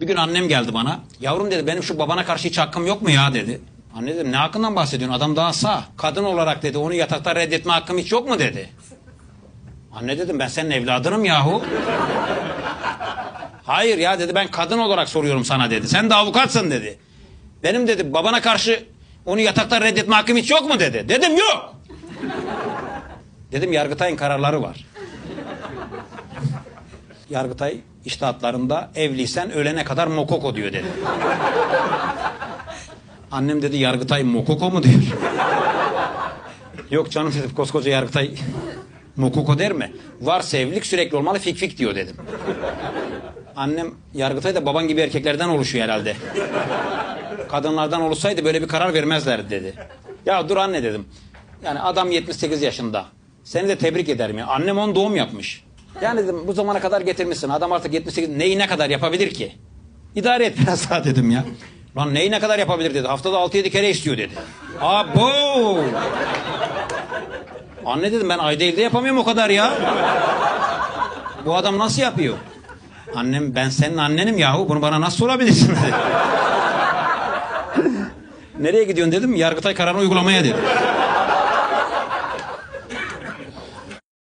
Bir gün annem geldi bana. Yavrum dedi benim şu babana karşı hiç hakkım yok mu ya dedi. Anne dedim ne hakkından bahsediyorsun adam daha sağ. Kadın olarak dedi onu yatakta reddetme hakkım hiç yok mu dedi. Anne dedim ben senin evladınım yahu. Hayır ya dedi ben kadın olarak soruyorum sana dedi. Sen de avukatsın dedi. Benim dedi babana karşı onu yatakta reddetme hakkım hiç yok mu dedi. Dedim yok. Dedim Yargıtay'ın kararları var. Yargıtay iştahatlarında evliysen ölene kadar mokoko diyor dedi. Annem dedi Yargıtay mokoko mu diyor. Yok canım dedim koskoca Yargıtay mokoko der mi? Varsa evlilik sürekli olmalı fik fik diyor dedim. Annem Yargıtay da baban gibi erkeklerden oluşuyor herhalde. Kadınlardan olsaydı böyle bir karar vermezlerdi dedi. Ya dur anne dedim. Yani adam 78 yaşında. Seni de tebrik ederim ya. Annem on doğum yapmış. Yani dedim bu zamana kadar getirmişsin. Adam artık 78 neyi ne kadar yapabilir ki? İdare et biraz daha dedim ya. Lan neyi ne kadar yapabilir dedi. Haftada 6-7 kere istiyor dedi. Abo! Anne dedim ben ayda elde yapamıyorum o kadar ya. Bu adam nasıl yapıyor? Annem ben senin annenim yahu bunu bana nasıl sorabilirsin dedi. Nereye gidiyorsun dedim. Yargıtay kararını uygulamaya dedi.